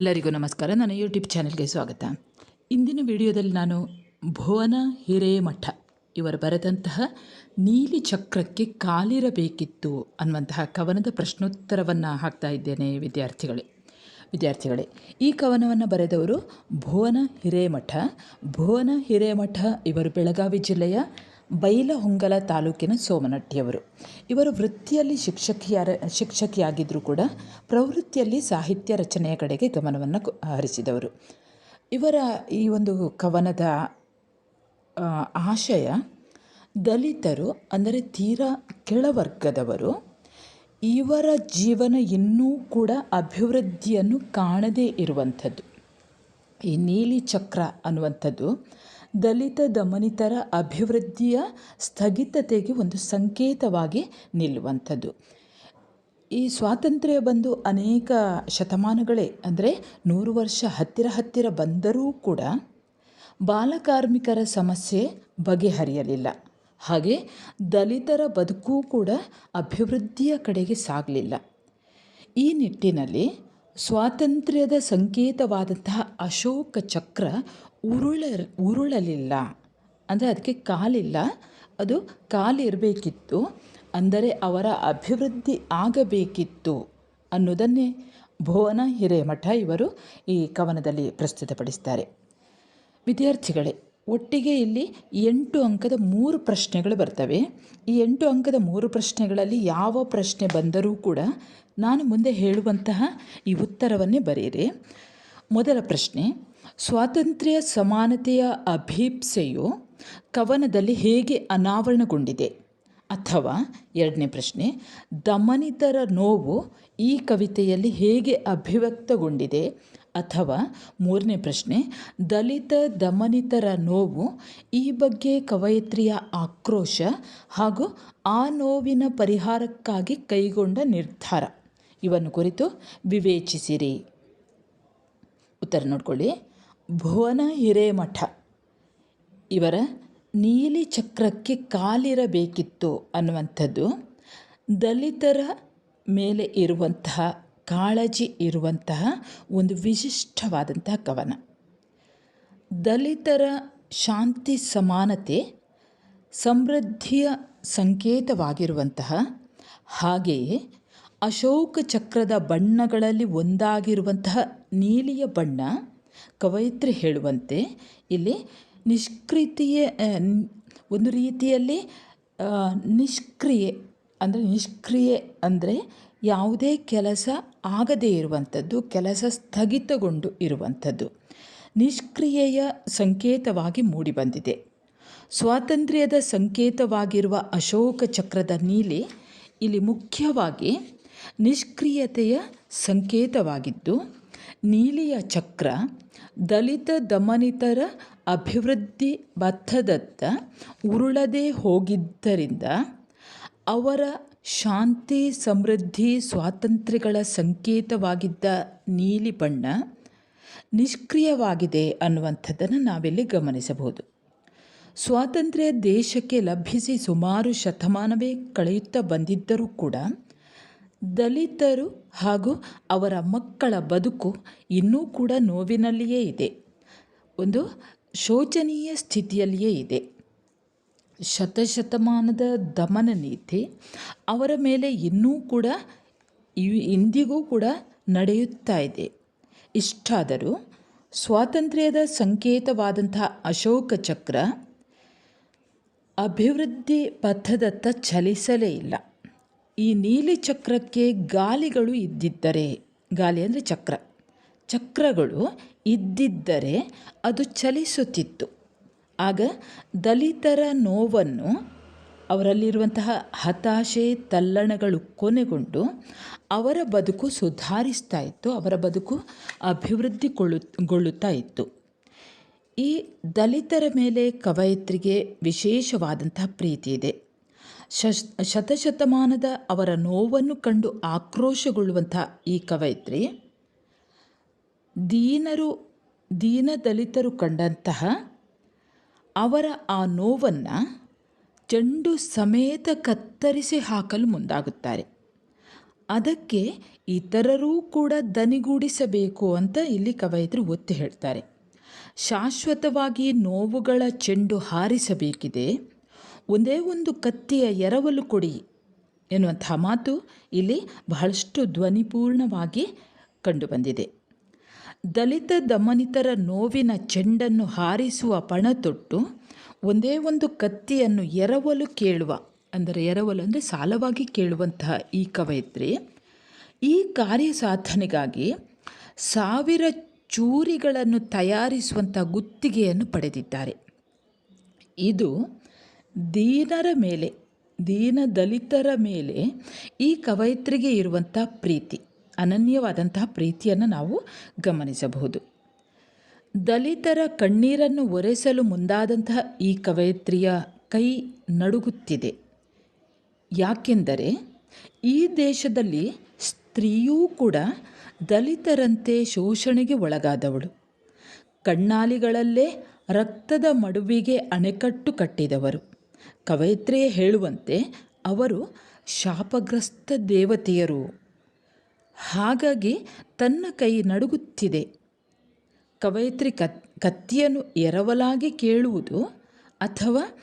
ಎಲ್ಲರಿಗೂ ನಮಸ್ಕಾರ. ನನ್ನ ಯೂಟ್ಯೂಬ್ ಚಾನಲ್ಗೆ ಸ್ವಾಗತ. ಇಂದಿನ ವಿಡಿಯೋದಲ್ಲಿ ನಾನು ಭುವನ ಹಿರೇಮಠ, ಇವರು ಬರೆದಂತಹ ನೀಲಿ ಚಕ್ರಕ್ಕೆ ಕಾಲಿರಬೇಕಿತ್ತು ಅನ್ನುವಂತಹ ಕವನದ ಪ್ರಶ್ನೋತ್ತರವನ್ನು ಹಾಕ್ತಾ ಇದ್ದೇನೆ ವಿದ್ಯಾರ್ಥಿಗಳೇ. ವಿದ್ಯಾರ್ಥಿಗಳೇ, ಈ ಕವನವನ್ನು ಬರೆದವರು ಭುವನ ಹಿರೇಮಠ. ಭುವನ ಹಿರೇಮಠ ಇವರು ಬೆಳಗಾವಿ ಜಿಲ್ಲೆಯ ಬೈಲಹೊಂಗಲ ತಾಲೂಕಿನ ಸೋಮನಟ್ಟಿಯವರು. ಇವರು ವೃತ್ತಿಯಲ್ಲಿ ಶಿಕ್ಷಕಿಯರ ಶಿಕ್ಷಕಿಯಾಗಿದ್ದರೂ ಕೂಡ ಪ್ರವೃತ್ತಿಯಲ್ಲಿ ಸಾಹಿತ್ಯ ರಚನೆಯ ಕಡೆಗೆ ಗಮನವನ್ನು ಹರಿಸಿದವರು. ಇವರ ಈ ಒಂದು ಕವನದ ಆಶಯ ದಲಿತರು, ಅಂದರೆ ತೀರಾ ಕೆಳವರ್ಗದವರು, ಇವರ ಜೀವನ ಇನ್ನೂ ಕೂಡ ಅಭಿವೃದ್ಧಿಯನ್ನು ಕಾಣದೇ ಇರುವಂಥದ್ದು. ಈ ನೀಲಿ ಚಕ್ರ ಅನ್ನುವಂಥದ್ದು ದಲಿತ ದಮನಿತರ ಅಭಿವೃದ್ಧಿಯ ಸ್ಥಗಿತತೆಗೆ ಒಂದು ಸಂಕೇತವಾಗಿ ನಿಲ್ಲುವಂಥದ್ದು. ಈ ಸ್ವಾತಂತ್ರ್ಯ ಬಂದು ಅನೇಕ ಶತಮಾನಗಳೇ, ಅಂದರೆ ನೂರು ವರ್ಷ ಹತ್ತಿರ ಹತ್ತಿರ ಬಂದರೂ ಕೂಡ ಬಾಲಕಾರ್ಮಿಕರ ಸಮಸ್ಯೆ ಬಗೆಹರಿಯಲಿಲ್ಲ. ಹಾಗೆ ದಲಿತರ ಬದುಕು ಕೂಡ ಅಭಿವೃದ್ಧಿಯ ಕಡೆಗೆ ಸಾಗಲಿಲ್ಲ. ಈ ನಿಟ್ಟಿನಲ್ಲಿ ಸ್ವಾತಂತ್ರ್ಯದ ಸಂಕೇತವಾದಂತಹ ಅಶೋಕ ಚಕ್ರ ಉರುಳ ಉರುಳಲಿಲ್ಲ. ಅಂದರೆ ಅದಕ್ಕೆ ಕಾಲಿಲ್ಲ. ಅದು ಕಾಲಿರಬೇಕಿತ್ತು. ಅಂದರೆ ಅವರ ಅಭಿವೃದ್ಧಿ ಆಗಬೇಕಿತ್ತು ಅನ್ನೋದನ್ನೇ ಭುವನ ಹಿರೇಮಠ ಇವರು ಈ ಕವನದಲ್ಲಿ ಪ್ರಸ್ತುತಪಡಿಸ್ತಾರೆ. ವಿದ್ಯಾರ್ಥಿಗಳೇ, ಒಟ್ಟಿಗೆ ಇಲ್ಲಿ ಎಂಟು ಅಂಕದ ಮೂರು ಪ್ರಶ್ನೆಗಳು ಬರ್ತವೆ. ಈ ಎಂಟು ಅಂಕದ ಮೂರು ಪ್ರಶ್ನೆಗಳಲ್ಲಿ ಯಾವ ಪ್ರಶ್ನೆ ಬಂದರೂ ಕೂಡ ನಾನು ಮುಂದೆ ಹೇಳುವಂತಹ ಈ ಉತ್ತರವನ್ನೇ ಬರೆಯಿರಿ. ಮೊದಲ ಪ್ರಶ್ನೆ ಸ್ವಾತಂತ್ರ್ಯ ಸಮಾನತೆಯ ಅಭೀಪ್ಸೆಯು ಕವನದಲ್ಲಿ ಹೇಗೆ ಅನಾವರಣಗೊಂಡಿದೆ? ಅಥವಾ ಎರಡನೇ ಪ್ರಶ್ನೆ, ದಮನಿತರ ನೋವು ಈ ಕವಿತೆಯಲ್ಲಿ ಹೇಗೆ ಅಭಿವ್ಯಕ್ತಗೊಂಡಿದೆ? ಅಥವಾ ಮೂರನೇ ಪ್ರಶ್ನೆ, ದಲಿತ ದಮನಿತರ ನೋವು ಈ ಬಗ್ಗೆ ಕವಯಿತ್ರಿಯ ಆಕ್ರೋಶ ಹಾಗೂ ಆ ನೋವಿನ ಪರಿಹಾರಕ್ಕಾಗಿ ಕೈಗೊಂಡ ನಿರ್ಧಾರ. ಇವನ್ನು ಕುರಿತು ವಿವೇಚಿಸಿರಿ. ಉತ್ತರ ನೋಡ್ಕೊಳ್ಳಿ. ಭುವನ ಹಿರೇಮಠ. ಇವರ ನೀಲಿ ಚಕ್ರಕ್ಕೆ ಕಾಲಿರಬೇಕಿತ್ತು ಅನ್ನುವಂಥದ್ದು. ದಲಿತರ ಮೇಲೆ ಇರುವಂತಹ, ಕಾಳಜಿ ಇರುವಂತಹ ಒಂದು ವಿಶಿಷ್ಟವಾದಂತಹ ಕವನ. ದಲಿತರ ಶಾಂತಿ ಸಮಾನತೆ, ಸಮೃದ್ಧಿಯ ಸಂಕೇತವಾಗಿರುವಂತಹ, ಹಾಗೆಯೇ ಅಶೋಕ ಚಕ್ರದ ಬಣ್ಣಗಳಲ್ಲಿ ಒಂದಾಗಿರುವಂತಹ ನೀಲಿಯ ಬಣ್ಣ ಕವಯಿತ್ರಿ ಹೇಳುವಂತೆ ಇಲ್ಲಿ ನಿಷ್ಕ್ರಿಯತೆಯ ಒಂದು ರೀತಿಯಲ್ಲಿ ನಿಷ್ಕ್ರಿಯೆ, ಅಂದರೆ ನಿಷ್ಕ್ರಿಯೆ ಅಂದರೆ ಯಾವುದೇ ಕೆಲಸ ಆಗದೇ ಇರುವಂಥದ್ದು, ಕೆಲಸ ಸ್ಥಗಿತಗೊಂಡು ಇರುವಂಥದ್ದು. ನಿಷ್ಕ್ರಿಯೆಯ ಸಂಕೇತವಾಗಿ ಮೂಡಿಬಂದಿದೆ. ಸ್ವಾತಂತ್ರ್ಯದ ಸಂಕೇತವಾಗಿರುವ ಅಶೋಕ ಚಕ್ರದ ನೀಲಿ ಇಲ್ಲಿ ಮುಖ್ಯವಾಗಿ ನಿಷ್ಕ್ರಿಯತೆಯ ಸಂಕೇತವಾಗಿದ್ದು ನೀಲಿಯ ಚಕ್ರ ದಲಿತ ದಮನಿತರ ಅಭಿವೃದ್ಧಿ ಬದ್ಧದತ್ತ ಉರುಳದೆ ಹೋಗಿದ್ದರಿಂದ ಅವರ ಶಾಂತಿ, ಸಮೃದ್ಧಿ, ಸ್ವಾತಂತ್ರ್ಯಗಳ ಸಂಕೇತವಾಗಿದ್ದ ನೀಲಿ ಬಣ್ಣ ನಿಷ್ಕ್ರಿಯವಾಗಿದೆ ಅನ್ನುವಂಥದ್ದನ್ನು ನಾವಿಲ್ಲಿ ಗಮನಿಸಬಹುದು. ಸ್ವಾತಂತ್ರ್ಯ ದೇಶಕ್ಕೆ ಲಭಿಸಿ ಸುಮಾರು ಶತಮಾನವೇ ಕಳೆಯುತ್ತಾ ಬಂದಿದ್ದರೂ ಕೂಡ ದಲಿತರು ಹಾಗೂ ಅವರ ಮಕ್ಕಳ ಬದುಕು ಇನ್ನೂ ಕೂಡ ನೋವಿನಲ್ಲಿಯೇ ಇದೆ. ಒಂದು ಶೋಚನೀಯ ಸ್ಥಿತಿಯಲ್ಲಿಯೇ ಇದೆ. ಶತಶತಮಾನದ ದಮನ ನೀತಿ ಅವರ ಮೇಲೆ ಇನ್ನೂ ಕೂಡ ಇಂದಿಗೂ ಕೂಡ ನಡೆಯುತ್ತಾ ಇದೆ. ಇಷ್ಟಾದರೂ ಸ್ವಾತಂತ್ರ್ಯದ ಸಂಕೇತವಾದಂಥ ಅಶೋಕ ಚಕ್ರ ಅಭಿವೃದ್ಧಿ ಪಥದತ್ತ ಚಲಿಸಲೇ ಇಲ್ಲ. ಈ ನೀಲಿ ಚಕ್ರಕ್ಕೆ ಗಾಲಿಗಳು ಇದ್ದಿದ್ದರೆ, ಗಾಲಿ ಅಂದರೆ ಚಕ್ರ, ಚಕ್ರಗಳು ಇದ್ದಿದ್ದರೆ ಅದು ಚಲಿಸುತ್ತಿತ್ತು. ಆಗ ದಲಿತರ ನೋವನ್ನು ಅವರಲ್ಲಿರುವಂತಹ ಹತಾಶೆ, ತಲ್ಲಣಗಳು ಕೊನೆಗೊಂಡು ಅವರ ಬದುಕು ಸುಧಾರಿಸ್ತಾ ಇತ್ತು, ಅವರ ಬದುಕು ಅಭಿವೃದ್ಧಿಗೊಳ್ಳುತ್ತಾ ಗೊಳ್ಳುತ್ತಾ ಇತ್ತು. ಈ ದಲಿತರ ಮೇಲೆ ಕವಯಿತ್ರಿಗೆ ವಿಶೇಷವಾದಂತಹ ಪ್ರೀತಿ ಇದೆ. ಶಶ್, ಶತಶತಮಾನದ ಅವರ ನೋವನ್ನು ಕಂಡು ಆಕ್ರೋಶಗೊಳ್ಳುವಂಥ ಈ ಕವಯಿತ್ರಿ, ದೀನರು ದೀನ ದಲಿತರು ಕಂಡಂತಹ ಅವರ ಆ ನೋವನ್ನು ಚೆಂಡು ಸಮೇತ ಕತ್ತರಿಸಿ ಹಾಕಲು ಮುಂದಾಗುತ್ತಾರೆ. ಅದಕ್ಕೆ ಇತರರೂ ಕೂಡ ದನಿಗೂಡಿಸಬೇಕು ಅಂತ ಇಲ್ಲಿ ಕವಯಿತ್ರಿ ಒತ್ತಿ ಹೇಳ್ತಾರೆ. ಶಾಶ್ವತವಾಗಿ ನೋವುಗಳ ಚೆಂಡು ಹಾರಿಸಬೇಕಿದೆ. ಒಂದೇ ಒಂದು ಕತ್ತಿಯ ಎರವಲು ಕೊಡಿ ಎನ್ನುವಂಥ ಮಾತು ಇಲ್ಲಿ ಬಹಳಷ್ಟು ಧ್ವನಿಪೂರ್ಣವಾಗಿ ಕಂಡುಬಂದಿದೆ. ದಲಿತ ದಮನಿತರ ನೋವಿನ ಚೆಂಡನ್ನು ಹಾರಿಸುವ ಪಣತೊಟ್ಟು ಒಂದೇ ಒಂದು ಕತ್ತಿಯನ್ನು ಎರವಲು ಕೇಳುವ, ಅಂದರೆ ಎರವಲು ಅಂದರೆ ಸಾಲವಾಗಿ ಕೇಳುವಂತಹ ಈ ಕವಯಿತ್ರಿ, ಈ ಕಾರ್ಯ ಸಾಧನೆಗಾಗಿ ಸಾವಿರ ಚೂರಿಗಳನ್ನು ತಯಾರಿಸುವಂಥ ಗುತ್ತಿಗೆಯನ್ನು ಪಡೆದಿದ್ದಾರೆ. ಇದು ದೀನರ ಮೇಲೆ, ದೀನ ದಲಿತರ ಮೇಲೆ ಈ ಕವಯಿತ್ರಿಗೆ ಇರುವಂಥ ಪ್ರೀತಿ, ಅನನ್ಯವಾದಂತಹ ಪ್ರೀತಿಯನ್ನು ನಾವು ಗಮನಿಸಬಹುದು. ದಲಿತರ ಕಣ್ಣೀರನ್ನು ಒರೆಸಲು ಮುಂದಾದಂತಹ ಈ ಕವಯಿತ್ರಿಯ ಕೈ ನಡುಗುತ್ತಿದೆ. ಯಾಕೆಂದರೆ ಈ ದೇಶದಲ್ಲಿ ಸ್ತ್ರೀಯೂ ಕೂಡ ದಲಿತರಂತೆ ಶೋಷಣೆಗೆ ಒಳಗಾದವಳು. ಕಣ್ಣಾಲಿಗಳಲ್ಲೇ ರಕ್ತದ ಮಡುವಿಗೆ ಅಣೆಕಟ್ಟು ಕಟ್ಟಿದವರು. ಕವಯಿತ್ರಿಯೇ ಹೇಳುವಂತೆ ಅವರು ಶಾಪಗ್ರಸ್ತ ದೇವತೆಯರು. ಹಾಗಾಗಿ ತನ್ನ ಕೈ ನಡುಗುತ್ತಿದೆ. ಕವಯಿತ್ರಿ ಕತ್, ಕತ್ತಿಯನ್ನು ಎರವಲಾಗಿ ಕೇಳುವುದು ಅಥವಾ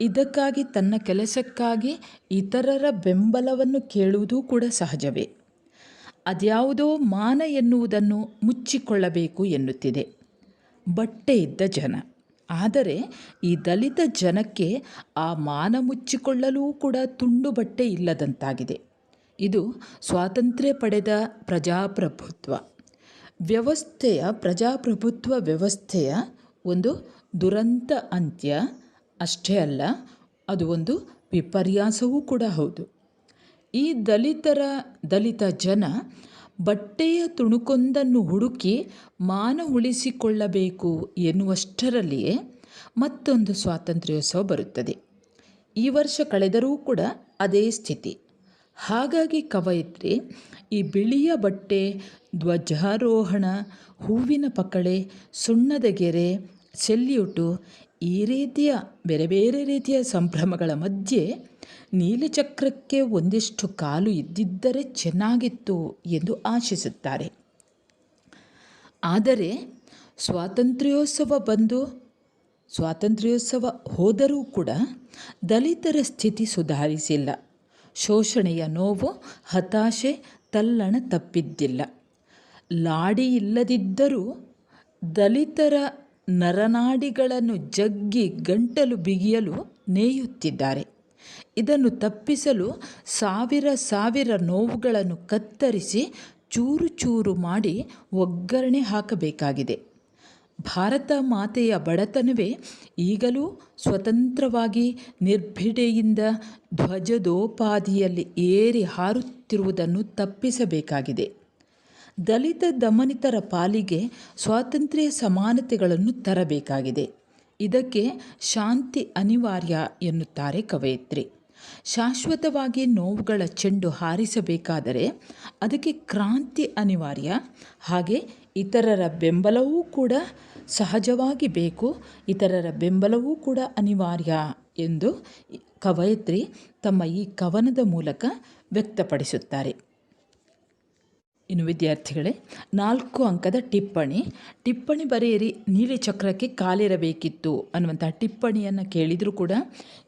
ಇದಕ್ಕಾಗಿ ತನ್ನ ಕೆಲಸಕ್ಕಾಗಿ ಇತರರ ಬೆಂಬಲವನ್ನು ಕೇಳುವುದೂ ಕೂಡ ಸಹಜವೇ. ಅದ್ಯಾವುದೋ ಮಾನ ಎನ್ನುವುದನ್ನು ಮುಚ್ಚಿಕೊಳ್ಳಬೇಕು ಎನ್ನುತ್ತಿದೆ. ಬಟ್ಟೆ ಇದ್ದ ಜನ. ಆದರೆ ಈ ದಲಿತ ಜನಕ್ಕೆ ಆ ಮಾನ ಮುಚ್ಚಿಕೊಳ್ಳಲೂ ಕೂಡ ತುಂಡು ಬಟ್ಟೆ ಇಲ್ಲದಂತಾಗಿದೆ. ಇದು ಸ್ವಾತಂತ್ರ್ಯ ಪಡೆದ ಪ್ರಜಾಪ್ರಭುತ್ವ. ವ್ಯವಸ್ಥೆಯ ಪ್ರಜಾಪ್ರಭುತ್ವ ವ್ಯವಸ್ಥೆಯ ಒಂದು ದುರಂತ ಅಂತ್ಯ ಅಷ್ಟೇ ಅಲ್ಲ, ಅದು ಒಂದು ವಿಪರ್ಯಾಸವೂ ಕೂಡ ಹೌದು. ಈ ದಲಿತರ, ದಲಿತ ಜನ ಬಟ್ಟೆಯ ತುಣುಕೊಂದನ್ನು ಹುಡುಕಿ ಮಾನ ಉಳಿಸಿಕೊಳ್ಳಬೇಕು ಎನ್ನುವಷ್ಟರಲ್ಲಿಯೇ ಮತ್ತೊಂದು ಸ್ವಾತಂತ್ರ್ಯೋತ್ಸವ ಬರುತ್ತದೆ. ಈ ವರ್ಷ ಕಳೆದರೂ ಕೂಡ ಅದೇ ಸ್ಥಿತಿ. ಹಾಗಾಗಿ ಕವಯಿತ್ರಿ, ಈ ಬಿಳಿಯ ಬಟ್ಟೆ, ಧ್ವಜಾರೋಹಣ, ಹೂವಿನ ಪಕಳೆ, ಸುಣ್ಣದ ಗೆರೆ ಸೆಲ್ಯೂಟು ಈ ರೀತಿಯ ಬೇರೆ ಬೇರೆ ರೀತಿಯ ಸಂಭ್ರಮಗಳ ಮಧ್ಯೆ ನೀಲಚಕ್ರಕ್ಕೆ ಒಂದಿಷ್ಟು ಕಾಲು ಇದ್ದಿದ್ದರೆ ಚೆನ್ನಾಗಿತ್ತು ಎಂದು ಆಶಿಸುತ್ತಾರೆ. ಆದರೆ ಸ್ವಾತಂತ್ರ್ಯೋತ್ಸವ ಬಂದು ಸ್ವಾತಂತ್ರ್ಯೋತ್ಸವ ಹೋದರೂ ಕೂಡ ದಲಿತರ ಸ್ಥಿತಿ ಸುಧಾರಿಸಿಲ್ಲ. ಶೋಷಣೆಯ ನೋವು, ಹತಾಶೆ, ತಲ್ಲಣ ತಪ್ಪಿದ್ದಿಲ್ಲ. ಲಾಡಿ ಇಲ್ಲದಿದ್ದರೂ ದಲಿತರ ನರನಾಡಿಗಳನ್ನು ಜಗ್ಗಿ ಗಂಟಲು ಬಿಗಿಯಲು ನೇಯುತ್ತಿದ್ದಾರೆ. ಇದನ್ನು ತಪ್ಪಿಸಲು ಸಾವಿರ ಸಾವಿರ ನೋವುಗಳನ್ನು ಕತ್ತರಿಸಿ ಚೂರು ಚೂರು ಮಾಡಿ ಒಗ್ಗರಣೆ ಹಾಕಬೇಕಾಗಿದೆ. ಭಾರತ ಮಾತೆಯ ಬಡತನವೇ ಈಗಲೂ ಸ್ವತಂತ್ರವಾಗಿ ನಿರ್ಭಿಡೆಯಿಂದ ಧ್ವಜದೋಪಾದಿಯಲ್ಲಿ ಏರಿ ಹಾರುತ್ತಿರುವುದನ್ನು ತಪ್ಪಿಸಬೇಕಾಗಿದೆ. ದಲಿತ ದಮನಿತರ ಪಾಲಿಗೆ ಸ್ವಾತಂತ್ರ್ಯ ಸಮಾನತೆಗಳನ್ನು ತರಬೇಕಾಗಿದೆ. ಇದಕ್ಕೆ ಶಾಂತಿ ಅನಿವಾರ್ಯ ಎನ್ನುತ್ತಾರೆ ಕವಯಿತ್ರಿ. ಶಾಶ್ವತವಾಗಿ ನೋವುಗಳ ಚೆಂಡು ಹಾರಿಸಬೇಕಾದರೆ ಅದಕ್ಕೆ ಕ್ರಾಂತಿ ಅನಿವಾರ್ಯ. ಹಾಗೆ ಇತರರ ಬೆಂಬಲವೂ ಕೂಡ ಸಹಜವಾಗಿ ಬೇಕು, ಇತರರ ಬೆಂಬಲವೂ ಕೂಡ ಅನಿವಾರ್ಯ ಎಂದು ಕವಯಿತ್ರಿ ತಮ್ಮ ಈ ಕವನದ ಮೂಲಕ ವ್ಯಕ್ತಪಡಿಸುತ್ತಾರೆ. ಇನ್ನು ವಿದ್ಯಾರ್ಥಿಗಳೇ, ನಾಲ್ಕು ಅಂಕದ ಟಿಪ್ಪಣಿ. ಟಿಪ್ಪಣಿ ಬರೆಯಿರಿ, ನೀಲಿ ಚಕ್ರಕ್ಕೆ ಕಾಲಿರಬೇಕಿತ್ತು ಅನ್ನುವಂಥ ಟಿಪ್ಪಣಿಯನ್ನು ಕೇಳಿದರೂ ಕೂಡ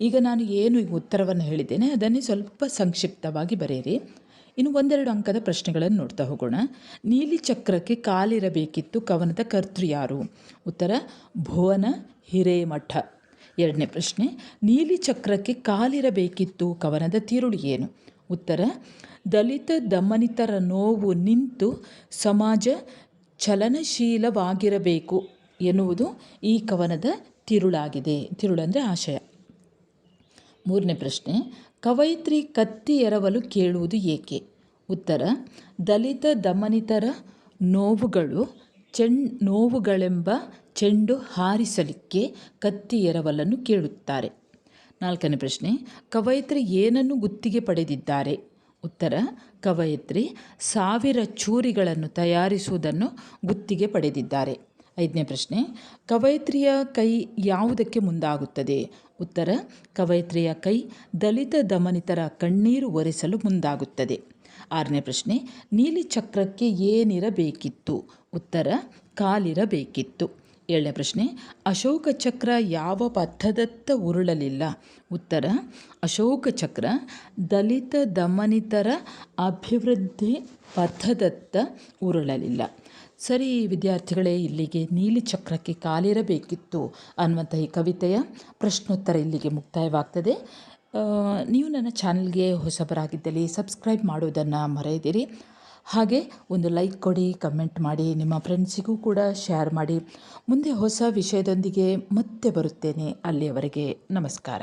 ಈಗ ನಾನು ಏನು ಈ ಉತ್ತರವನ್ನು ಹೇಳಿದ್ದೇನೆ, ಅದನ್ನೇ ಸ್ವಲ್ಪ ಸಂಕ್ಷಿಪ್ತವಾಗಿ ಬರೆಯಿರಿ. ಇನ್ನು ಒಂದೆರಡು ಅಂಕದ ಪ್ರಶ್ನೆಗಳನ್ನು ನೋಡ್ತಾ ಹೋಗೋಣ. ನೀಲಿ ಚಕ್ರಕ್ಕೆ ಕಾಲಿರಬೇಕಿತ್ತು ಕವನದ ಕರ್ತೃ ಯಾರು? ಉತ್ತರ, ಭುವನ ಹಿರೇಮಠ. ಎರಡನೇ ಪ್ರಶ್ನೆ, ನೀಲಿ ಚಕ್ರಕ್ಕೆ ಕಾಲಿರಬೇಕಿತ್ತು ಕವನದ ತಿರುಳು ಏನು? ಉತ್ತರ ದಲಿತ ದಮನಿತರ ನೋವು ನಿಂತು ಸಮಾಜ ಚಲನಶೀಲವಾಗಿರಬೇಕು ಎನ್ನುವುದು ಈ ಕವನದ ತಿರುಳಾಗಿದೆ. ತಿರುಳಂದರೆ ಆಶಯ. ಮೂರನೇ ಪ್ರಶ್ನೆ, ಕವಯಿತ್ರಿ ಕತ್ತಿ ಎರವಲು ಕೇಳುವುದು ಏಕೆ? ಉತ್ತರ, ದಲಿತ ದಮನಿತರ ನೋವುಗಳು ಚೆಣ್, ನೋವುಗಳೆಂಬ ಚೆಂಡು ಹಾರಿಸಲಿಕ್ಕೆ ಕತ್ತಿ ಎರವಲನ್ನು ಕೇಳುತ್ತಾರೆ. ನಾಲ್ಕನೇ ಪ್ರಶ್ನೆ, ಕವಯಿತ್ರಿ ಏನನ್ನು ಗುತ್ತಿಗೆ ಪಡೆದಿದ್ದಾರೆ? ಉತ್ತರ, ಕವಯಿತ್ರಿ, ಸಾವಿರ ಚೂರಿಗಳನ್ನು ತಯಾರಿಸುವುದನ್ನು ಗುತ್ತಿಗೆ ಪಡೆದಿದ್ದಾರೆ. ಐದನೇ ಪ್ರಶ್ನೆ, ಕವಯತ್ರಿಯ ಕೈ ಯಾವುದಕ್ಕೆ ಮುಂದಾಗುತ್ತದೆ? ಉತ್ತರ, ಕವಯತ್ರಿಯ ಕೈ ದಲಿತ ದಮನಿತರ ಕಣ್ಣೀರು ಒರೆಸಲು ಮುಂದಾಗುತ್ತದೆ. ಆರನೇ ಪ್ರಶ್ನೆ, ನೀಲಿ ಚಕ್ರಕ್ಕೆ ಏನಿರಬೇಕಿತ್ತು? ಉತ್ತರ, ಕಾಲಿರಬೇಕಿತ್ತು. ಏಳನೇ ಪ್ರಶ್ನೆ, ಅಶೋಕ ಚಕ್ರ ಯಾವ ಪಥದತ್ತ ಉರುಳಲಿಲ್ಲ? ಉತ್ತರ, ಅಶೋಕ ಚಕ್ರ ದಲಿತ ದಮನಿತರ ಅಭಿವೃದ್ಧಿ ಪಥದತ್ತ ಉರುಳಲಿಲ್ಲ. ಸರಿ ವಿದ್ಯಾರ್ಥಿಗಳೇ, ಇಲ್ಲಿಗೆ ನೀಲಿ ಚಕ್ರಕ್ಕೆ ಕಾಲಿರಬೇಕಿತ್ತು ಅನ್ನುವಂಥ ಈ ಕವಿತೆಯ ಪ್ರಶ್ನೋತ್ತರ ಇಲ್ಲಿಗೆ ಮುಕ್ತಾಯವಾಗ್ತದೆ. ನೀವು ನನ್ನ ಚಾನಲ್ಗೆ ಹೊಸಬರಾಗಿದ್ದಲ್ಲಿ ಸಬ್ಸ್ಕ್ರೈಬ್ ಮಾಡೋದನ್ನು ಮರೆಯದಿರಿ. ಹಾಗೆ ಒಂದು ಲೈಕ್ ಕೊಡಿ ಕಮೆಂಟ್ ಮಾಡಿ, ನಿಮ್ಮ ಫ್ರೆಂಡ್ಸಿಗೂ ಕೂಡ ಶೇರ್ ಮಾಡಿ. ಮುಂದೆ ಹೊಸ ವಿಷಯದೊಂದಿಗೆ ಮತ್ತೆ ಬರುತ್ತೇನೆ. ಅಲ್ಲಿಯವರೆಗೆ ನಮಸ್ಕಾರ.